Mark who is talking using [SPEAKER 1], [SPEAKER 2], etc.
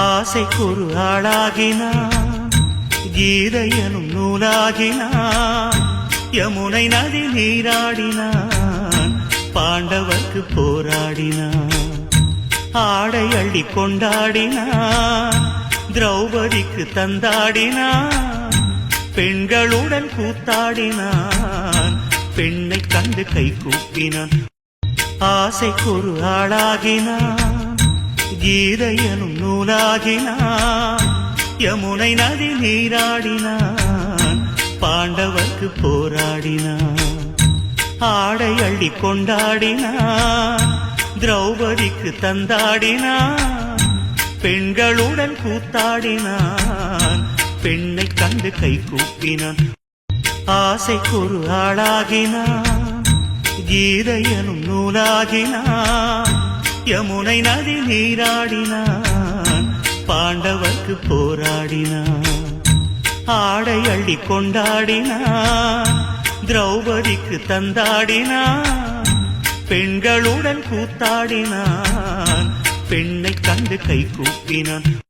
[SPEAKER 1] ஆசைக்கொரு ஆளாகினான் கீதையனும் நூலாகினான் யமுனை நதி நீராடினான் பாண்டவர்க்கு போராடினான் ஆடை அள்ளி கொண்டாடினான் திரௌபதிக்கு தந்தாடினான் பெண்களுடன் கூத்தாடினான் பெண்ணை கண்டு கை கூப்பினான். ஆசைக்கொரு ஆளாகினான் கீதையனும் நூலாகினான். யமுனை நதி நீராடினான். பாண்டவர்க்கு போராடினான். ஆடை அள்ளி கொண்டாடினான். திரௌபதிக்கு தந்தாடினான். பெண்களுடன் கூத்தாடினான். பெண்ணை கண்டு கை கூப்பினான். ஆசைக்கு ஒரு ஆளாகினான். கீதையனும் நூலாகினான். யமுனை நதி நீராடினான் பாண்டவர்க்கு போராடினான் ஆடை அள்ளி கொண்டாடினான் திரௌபதிக்கு தந்தாடினான் பெண்களுடன் கூத்தாடினான் பெண்ணை கண்டு கை கூப்பினான்.